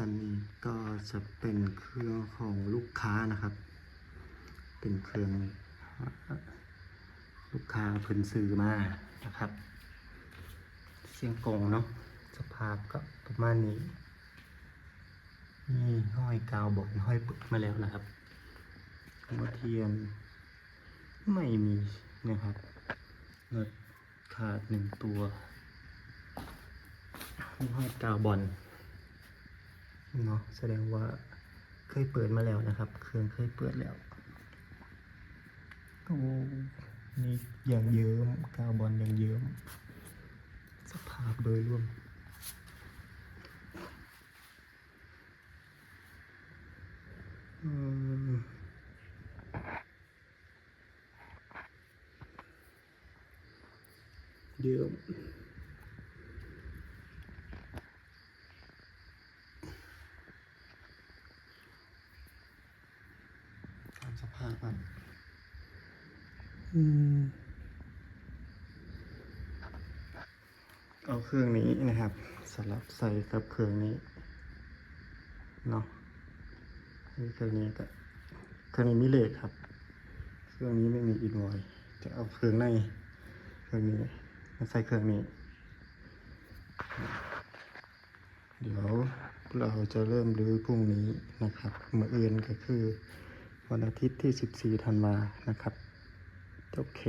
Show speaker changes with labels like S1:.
S1: อันนี้ก็จะเป็นเครื่องของลูกค้านะครับ เป็นเครื่องลูกค้าเพิ่นซื้อมานะครับ เสียงกงเนาะสภาพก็ประมาณนี้นี่ห้อยกาวบอกห้อยปึกมาแล้วนะครับหัวเทียนไม่มีนะครับเงิดขาดหนึ่งตัวห้อยกาวบอล เนาะแสดงว่าเคยเปิดมาแล้วนะครับ เครื่องเคยเปิดแล้วโอ้นี่อย่างเยิ้มกาวบอลอย่างเยิ้มสภาพโดยรวมอืมเดี๋ยวตาม สภาพอะอืมเอาเครื่องนี้นะครับสลับใส่กับเครื่องนี้เนาะนี่เครื่องนี้ก็เครื่องนี้มีเลขครับ เครื่องนี้ไม่มีอินไวจะเอาเครื่องในเครื่องนี้มาใส่เครื่องนี้ เดี๋ยวเราจะเริ่มรื้อพรุ่งนี้นะครับเมื่อเอือนก็คือ วันอาทิตย์ที่ 14 ธันวานะครับ โอเค